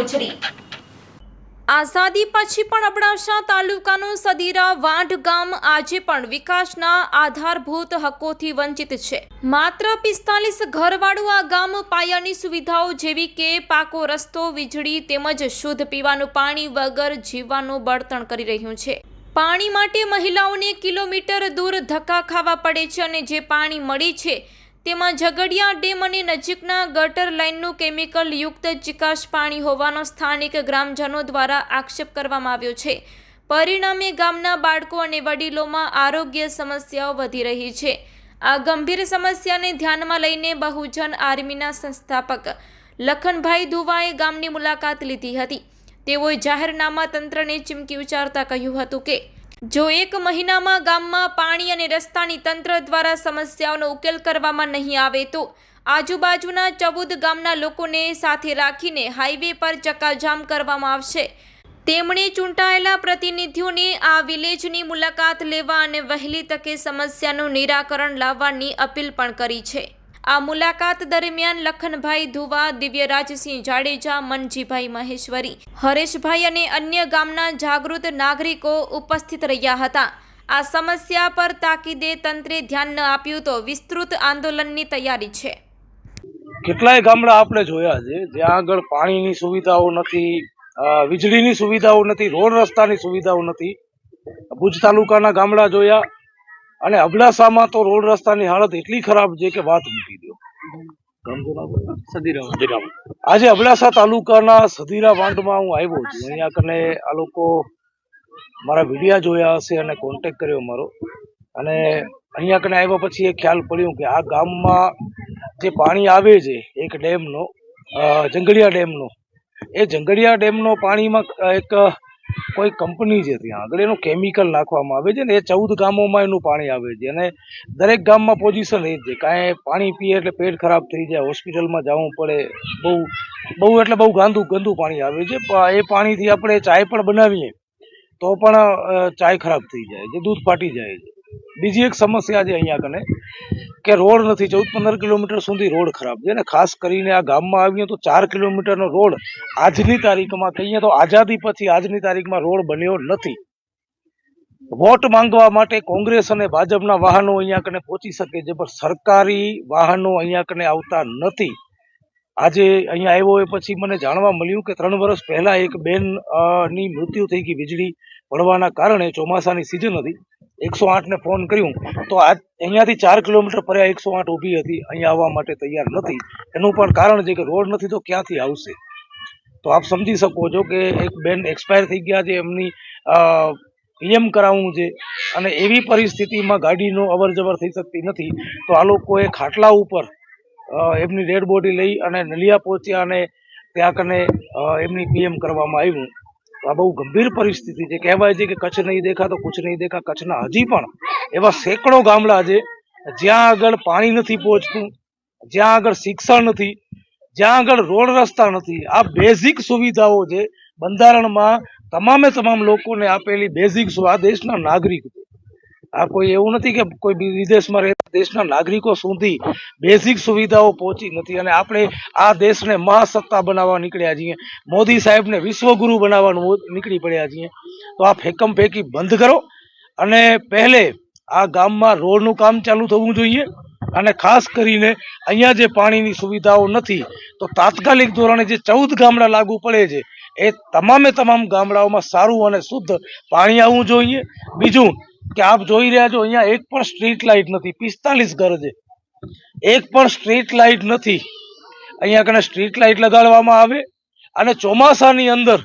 ઉછળી આઝાદી પછી પણ અબડાસા તાલુકાનું સદીરા વાંઢ ગામ આજે પણ વિકાસના આધારભૂત હકોથી વંચિત છે. માત્ર પિસ્તાલીસ ઘરવાળું આ ગામ પાયાની સુવિધાઓ જેવી કે પાકો રસ્તો, વીજળી તેમજ શુદ્ધ પીવાનું પાણી વગર જીવવાનું બળતણ કરી રહ્યું છે. પાણી માટે મહિલાઓને કિલોમીટર દૂર ધક્કા ખાવા પડે છે અને જે પાણી મળે છે તેમાં ઝઘડિયા ડેમ અને નજીકના ગટર લાઇનનું કેમિકલ યુક્ત ચિકાશ પાણી હોવાનો સ્થાનિક ગ્રામજનો દ્વારા આક્ષેપ કરવામાં આવ્યો છે. પરિણામે ગામના બાળકો અને વડીલોમાં આરોગ્ય સમસ્યાઓ વધી રહી છે. આ ગંભીર સમસ્યાને ધ્યાનમાં લઈને બહુજન આર્મીના સંસ્થાપક લખનભાઈ ધુવાએ ગામની મુલાકાત લીધી હતી. તેઓએ જાહેરનામા તંત્રને ચીમકી ઉચ્ચારતા કહ્યું હતું કે જો એક મહિનામાં ગામમાં પાણી અને રસ્તાની તંત્ર દ્વારા સમસ્યાઓનો ઉકેલ કરવામાં નહીં આવે તો આજુબાજુના ચૌદ ગામના લોકોને સાથે રાખીને હાઈવે પર ચક્કાજામ કરવામાં આવશે. તેમણે ચૂંટાયેલા પ્રતિનિધિઓને આ વિલેજની મુલાકાત લેવા અને વહેલી તકે સમસ્યાનું નિરાકરણ લાવવાની અપીલ પણ કરી છે. આ મુલાકાત દરમિયાન લખનભાઈ ધુવા, દિવ્યરાજસિંહ જાડેજા, મનજીભાઈ મહેશ્વરી, હરેશભાઈ અને અન્ય ગામના જાગૃત નાગરિકો ઉપસ્થિત રહ્યા હતા. આ સમસ્યા પર તાકીદે તંત્રે ધ્યાન ન આપ્યું તો વિસ્તૃત આંદોલનની તૈયારી છે. કેટલાય ગામડા આપણે જોયા છે જ્યાં આગળ પાણીની સુવિધાઓ નથી વીજળીની સુવિધાઓ નથી, રોડ રસ્તાની સુવિધાઓ નથી. ભુજ તાલુકાના ગામડા જોયા અને અબડાસામાં તો રોડ રસ્તાની હાલત એટલી ખરાબ છે કે વાત મૂકી દો. આજે અબડાસા તાલુકાના સદીરા વાંઢમાં હું આવ્યો છું. અહીંયા કને આ લોકો મારા વિડિયા જોયા હશે અને કોન્ટેક કર્યો મારો. અને અહીંયા કને આવ્યા પછી એ ખ્યાલ પડ્યો કે આ ગામમાં જે પાણી આવે છે એક ડેમનો અ, જંગડિયા ડેમનો એ જંગડિયા ડેમનો પાણીમાં એક કોઈ કંપની છે ત્યાં આગળ, એનું કેમિકલ નાખવામાં આવે છે ને, એ ચૌદ ગામોમાં એનું પાણી આવે છે. અને દરેક ગામમાં પોઝિશન એ છે. કાંઈ પાણી પીએ એટલે પેટ ખરાબ થઈ જાય, હોસ્પિટલમાં જવું પડે, બહુ બહુ એટલે બહુ ગાંદુ ગંદુ પાણી આવે છે. એ પાણીથી આપણે ચાય પણ બનાવીએ, તો પણ ચાય ખરાબ થઈ જાય છે, દૂધ ફાટી જાય છે. બીજી એક સમસ્યા છે અહીંયા કને કે રોડ નથી, ચૌદ પંદર કિલોમીટર સુધી રોડ ખરાબ છે. ને ખાસ કરીને આ ગામમાં આવીએ તો ચાર કિલોમીટરનો રોડ આજની તારીખમાં કહીએ તો આઝાદી પછી આજની તારીખમાં રોડ બન્યો નથી. વોટ માંગવા માટે કોંગ્રેસ અને ભાજપના વાહનો અહીંયા કને પહોંચી શકે છે, પણ સરકારી વાહનો અહીંયા કને આવતા નથી. આજે અહીંયા આવ્યો એ પછી મને જાણવા મળ્યું કે ત્રણ વર્ષ પહેલા એક બેનની મૃત્યુ થઈ ગઈ, વીજળી પડવાના કારણે ચોમાસાની સિઝન હતી. એકસો આઠ ને ફોન કર્યું, તો આજ અહીંયાથી ચાર કિલોમીટર પર્યા એકસો આઠ ઊભી હતી, અહીંયા આવવા માટે તૈયાર નથી. એનું પણ કારણ છે કે રોડ નથી, તો ક્યાંથી આવશે? તો આપ સમજી શકો છો કે એક બેન એક્સપાયર થઈ ગયા છે, એમની પીએમ કરાવવું છે, અને એવી પરિસ્થિતિમાં ગાડીનો અવર જવર થઈ શકતી નથી. તો આ લોકોએ ખાટલા ઉપર એમની ડેડ બોડી લઈ અને નલિયા પહોંચ્યા અને ત્યાં કને એમની પીએમ કરવામાં આવ્યું. આ બહુ ગંભીર પરિસ્થિતિ છે. કહેવાય છે કે કચ્છ નહીં દેખા તો કુછ નહીં દેખા, કચ્છના હજી પણ એવા સેંકડો ગામડા છે. જ્યાં આગળ પાણી નથી પહોંચતું, જ્યાં આગળ શિક્ષણ નથી, જ્યાં આગળ રોડ રસ્તા નથી. આ બેઝિક સુવિધાઓ છે. બંધારણમાં તમામે તમામ લોકોને આપેલી બેઝિક આ દેશના નાગરિક આ કોઈ એવું નથી કે કોઈ વિદેશમાં દેશના નાગરિકો સુધી બેઝિક સુવિધાઓ પહોંચી નથી અને આપણે આ દેશને મહાસત્તા બનાવવા નીકળ્યા છીએ. મોદી સાહેબને વિશ્વગુરુ બનાવવાનું નીકળી પડ્યા છીએ. તો આ ફેકમ ફેંકી બંધ કરો અને પહેલે આ ગામમાં રોડનું કામ ચાલુ થવું જોઈએ અને ખાસ કરીને અહીંયા જે પાણીની સુવિધાઓ નથી, તો તાત્કાલિક ધોરણે જે ચૌદ ગામડા લાગુ પડે છે, એ તમામે તમામ ગામડાઓમાં સારું અને શુદ્ધ પાણી આવવું જોઈએ. બીજું કે આપ જોઈ રહ્યા છો અહીંયા એક પણ સ્ટ્રીટ લાઇટ નથી પિસ્તાલીસ ઘર છે. એક પણ સ્ટ્રીટ લાઇટ નથી. અહીંયા કને સ્ટ્રીટ લાઇટ લગાડવામાં આવે અને ચોમાસાની અંદર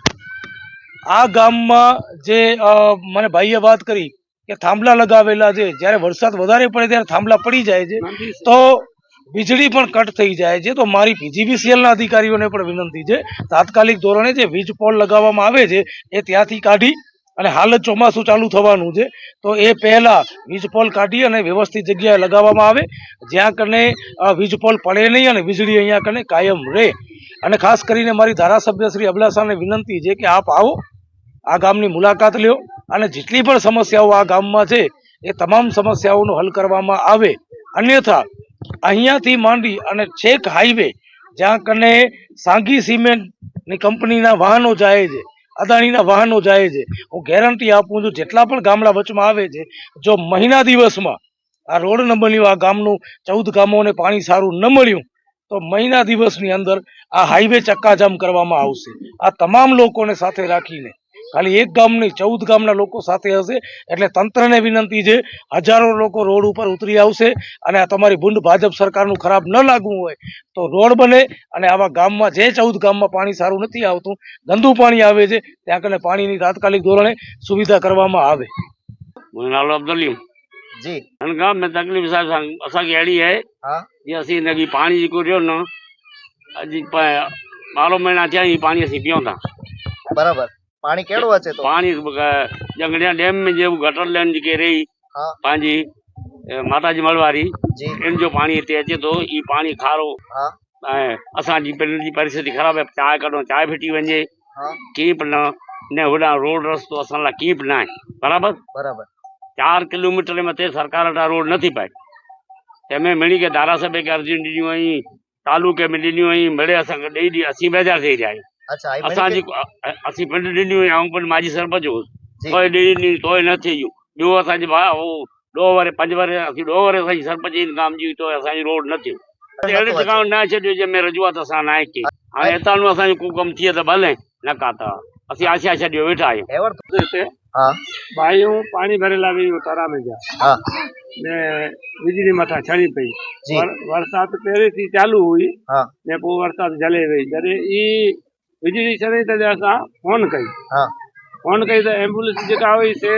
આ ગામમાં જે મને ભાઈએ વાત કરી કે થાંભલા લગાવેલા છે જ્યારે વરસાદ વધારે પડે ત્યારે થાંભલા પડી જાય છે તો વીજળી પણ કટ થઈ જાય છે તો મારી પીજીબીસીએલના અધિકારીઓને પણ વિનંતી છે તાત્કાલિક ધોરણે જે વીજ પોલ લગાવવામાં આવે છે એ ત્યાંથી કાઢી અને હાલ જ ચોમાસું ચાલુ થવાનું છે. તો એ પહેલા વીજ પોલ કાઢી અને વ્યવસ્થિત જગ્યાએ લગાવવામાં આવે. જ્યાં કને અ, વીજ પોલ પડે નહીં અને વીજળી અહીંયા કને કાયમ રહે. અને ખાસ કરીને મારી ધારાસભ્ય શ્રી અબલાસાને વિનંતી છે કે આપ આવો આ ગામની મુલાકાત લ્યો અને જેટલી પણ સમસ્યાઓ આ ગામમાં છે એ તમામ સમસ્યાઓનો હલ કરવામાં આવે. અન્યથા અહીંયાથી માંડી અને છેક હાઈવે જ્યાં કને સાંગી સિમેન્ટની કંપનીના વાહનો જાય છે. અદાણીના વાહનો જાય છે. હું ગેરંટી આપું છું, જેટલા પણ ગામડા વચમાં આવે છે, જો મહિના દિવસમાં આ રોડ ન બન્યો, આ ગામનું ચૌદ ગામોને પાણી સારું ન મળ્યું, તો મહિના દિવસની અંદર આ હાઈવે ચક્કાજામ કરવામાં આવશે. આ તમામ લોકોને સાથે રાખીને ખાલી એક ગામની ચૌદ ગામના લોકો સાથે હશે. એટલે તંત્રને વિનંતી છે હજારો લોકો રોડ ઉપર ઉતરી આવશે અને આ તમારી ભૂંડ ભાજપ સરકારનું ખરાબ ન લાગવું હોય તો રોડ બને અને આવા ગામમાં જે ચૌદ ગામમાં પાણી સારું નથી આવતું ગંદુ પાણી આવે છે ત્યાં કને પાણીની તાત્કાલિક ધોરણે સુવિધા કરવામાં આવે. નાલો જી. ગામ મેં જે અસી નગી પાણી જીકો રહ્યો ને હજી બારો મહિના થયા પાણી અસી પીઓ બરાબર. थिया ही पाणी असीं पियूं था बराबर पाणी कहिड़ो अचे थो पाणी जंगड़िया डैम में जेको गटर लाइन जेके रही हा पंहिंजी अ, माताजी मढ़ वारी जी इन जो पाणी हिते अचे थो ई पाणी खारो हा ऐं असांजी पिंड जी परिस्थिति ख़राबु आहे चांहि कढो चांहि फिटी वञे हा कीअं बि न न होॾां रोड रस्तो असां लाइ कीअं बि न आहे बराबरि बराबर चार किलोमीटर जे मथे सरकार वटां रोड नथी पए तंहिंमें मिणी के धारासभ्य खे अर्ज़ियूं ॾिनियूं हुई तालुके में ॾिनियूं हुई मिड़े असांखे ॾेई ॾी असीं बेजार थी रहिया आहियूं अच्छा आई असां मैंने जेको अ- असीं पिंड ॾिनियूं हुई ऐं पिंड माजी सरपंच जी। हुयुसि तोए ॾेई ॾिनी तोए न थी ॿियो असांजे भाउ उहो ॾोह वारे पंज वारे असीं ॾोह वारे असांजी सरपंच जी काम जी हुई तो असांजी रोड न थी अहिड़े नथो अचे। ठिकाणो न छॾियो जंहिंमें रजूआत असां न आहे की हाणे हितां असांजो को कमु थिए त भले न का त असीं आशा छॾियो वेठा आहियूं एवर हिते हा भाइयूं पाणी भरियल આવી તરા में જા हा ને વીજળી મથા છડી પઈ जी વર- વરસાદ પહેરેથી ચાલુ हुई हा ને पोइ વરસાદ જલે वई जॾहिं ई વીજળી छॾी त असां फोन कई हा फोन कई त एम्बुलेंस जेका हुई से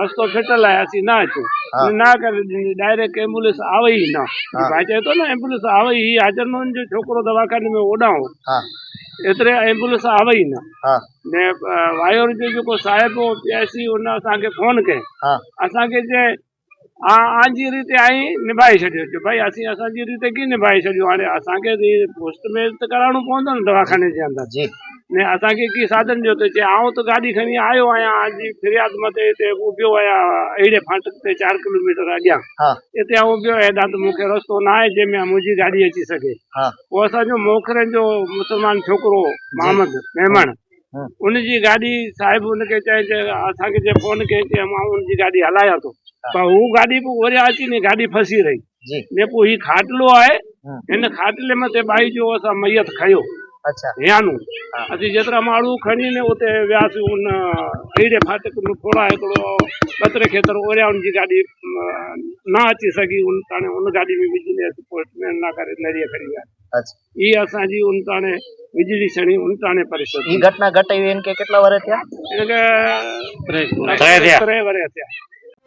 रस्तो फिटल आहे असीं न अचूं हा। न करे ॾिनी डायरेक्ट एम्बुलेंस आवे ई न हा। भाई चए थो न एम्बुलेंस आवे ई हाजरमोहन जो छोकिरो दवाखाने में ओॾाऊं हा एतिरे एम्बुलेंस आवे ई न हा ने अ, वायोर जो जेको साहिब हो पीआईसी हुन असांखे फोन कई हा असांखे चए हा आजी रीते आई निभाए छॾियो चयो भाई असीं असांजी रीते कीअं निभाए छॾियो हाणे असांखे पोस्ट में त कराइणो पवंदो न दवाखाने जे अंदरि जी ने असांखे कीअं साधन ॾियो त चए आउं त गाॾी खणी आयो आहियां अॼु फिरियाद मथे हिते उबियो आहियां अहिड़े फाटक ते चारि किलोमीटर अॻियां हा हिते आउं उबियो हेॾां त मूंखे रस्तो न आहे जंहिंमें मुंहिंजी गाॾी अची सघे हा पोइ असांजो मोखरे जो मुस्लमान छोकिरो मोहम्मद मेमण हम्म। उनजी गाॾी साहिब हुनखे चए चए असांखे जे फोन कई चए मां उनजी गाॾी हलायां थो પણ હું ગાડી પર ઓર્યા હતી ને ગાડી ફસી રહી. મેં કહું ઈ ખાટલો આય એને ખાટલે માં તે બાઈ જો અસા મૈયત ખાયો હેનું પછી જેતરા માળું ખણીને ઉતે વ્યાસ ઉન હીડે ફાટકનું થોડા એકડો કતરે ખેતર ઓર્યા જી ગાડી ના અચી સકી ઉન તાણે ઉન ગાડી મે બીજી ને પોસ્ટ મે ના કરે નરીએ કરી ગયા ઈ અસાજી ઉન તાણે વીજળી સણી ઉન કેટલા વર્ષ